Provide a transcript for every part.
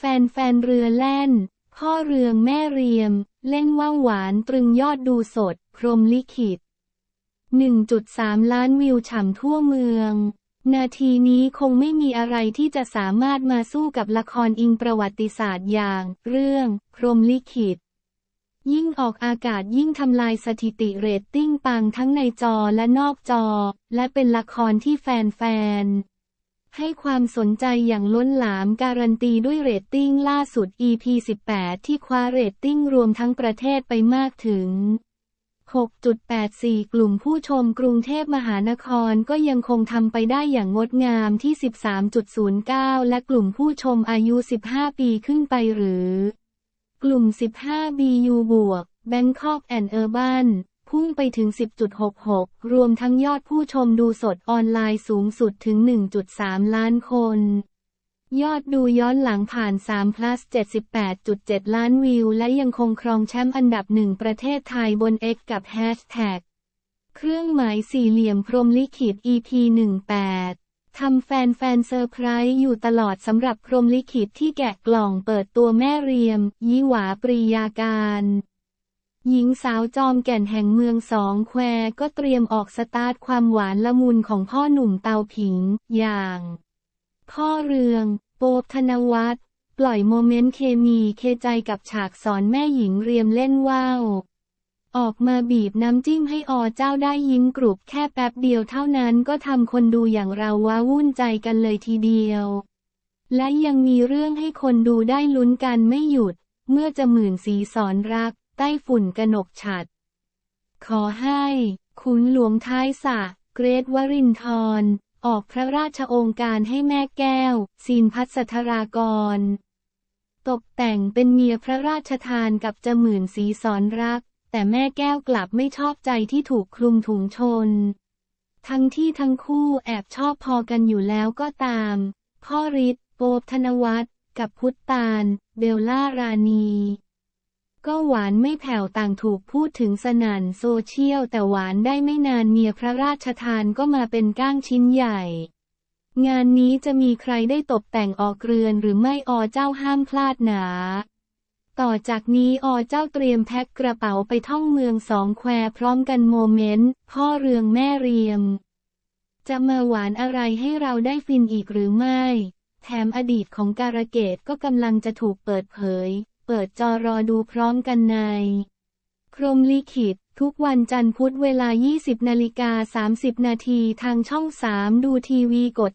แฟนแฟนเรือแล่นพ่อเรืองแม่เรียม เล่นว่าวหวานตรึงยอดดูสด พรมลิขิต 1.3 ล้านวิวฉ่ำทั่วเมือง นาทีนี้คงไม่มีอะไรที่จะสามารถมาสู้กับละครอิงประวัติศาสตร์อย่าง เรื่อง พรมลิขิต ยิ่งออกอากาศยิ่งทำลายสถิติเรตติ้งปังทั้งในจอและนอกจอ และเป็นละครที่แฟนๆ ให้ความสนใจอย่างล้นหลามการันตีด้วยเรตติ้งล่าสุด EP 18 ที่คว้าเรตติ้งรวมทั้งประเทศไปมากถึง 6.84 กลุ่มผู้ชมกรุงเทพมหานครก็ยังคงทำไปได้อย่างงดงามที่ 13.09 และกลุ่มผู้ชมอายุ 15 ปีขึ้นไปหรือ กลุ่ม 15 BU บวก Bangkok and Urban พุ่งไปถึง 10.66 รวมทั้งยอดผู้ชมดูสดออนไลน์สูงสุดถึง 1.3 ล้านคน ยอดดูย้อนหลังผ่าน3 plus 78.7 ล้านวิว และยังคงครองแชมป์อันดับหนึ่งประเทศไทยบน X กับแฮชแท็กเครื่องหมายสี่เหลี่ยมพรมลิขิต EP 18ทำแฟนแฟนๆเซอร์ไพรส์อยู่ตลอดสำหรับพรมลิขิตที่แกะกล่องเปิดตัวแม่เรียม ยี่หวาปรียาการ หญิงสาวจอมแก่นแห่งเมืองสองแควก็เตรียมออกสตาร์ทความหวานละมุนของพ่อหนุ่มเตาผิง อย่าง พ่อเรือง โป๊บธนวัฒน์ปล่อยโมเมนต์เคมีเคใจกับฉากสอนแม่หญิงเรียมเล่นว่าวออกมาบีบน้ำจิ้มให้อเจ้าได้ยิ้มกรุบแค่แป๊บเดียวเท่านั้นก็ทำคนดูอย่างเราว้าวุ่นใจกันเลยทีเดียว และยังมีเรื่องให้คนดูได้ลุ้นกันไม่หยุด เมื่อจะหมื่นสีสอนรัก ใต้ฝุ่นกนกฉัด ขอให้ขุนหลวงท้ายสะ เกรทวรินทรออกพระราชองค์การให้แม่แก้วซีนพัสธรากร ตกแต่งเป็นเมียพระราชทานกับจหมื่นสีสอนรัก แต่แม่แก้วกลับไม่ชอบใจที่ถูกคลุมถุงชน ทั้งที่ทั้งคู่แอบชอบพอกันอยู่แล้วก็ตาม พ่อฤทธิ์โปบธนวัฒน์กับพุทธตาล เบลล่ารานี ก็หวานไม่แผ่วต่างถูกพูดถึงสนั่นโซเชียล แต่หวานได้ไม่นานเมียพระราชทานก็มาเป็นก้างชิ้นใหญ่ งานนี้จะมีใครได้ตกแต่งออกเรือนหรือไม่อเจ้าห้ามพลาดหนาต่อจากนี้อเจ้าเตรียมแพ็คกระเป๋าไปท่องเมืองสองแควพร้อมกันโมเมนต์ พ่อเรืองแม่เรียม จะมาหวานอะไรให้เราได้ฟินอีกหรือไม่ แถมอดีตของการะเกดก็กำลังจะถูกเปิดเผย เปิดจอรอดูพร้อมกันใน ครมลิขิต ทุกวันจันทร์พุธเวลา 20นาฬิกา30 นาทีทางช่อง 3 ดูทีวีกด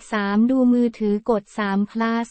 33 ดูมือถือกด3 plus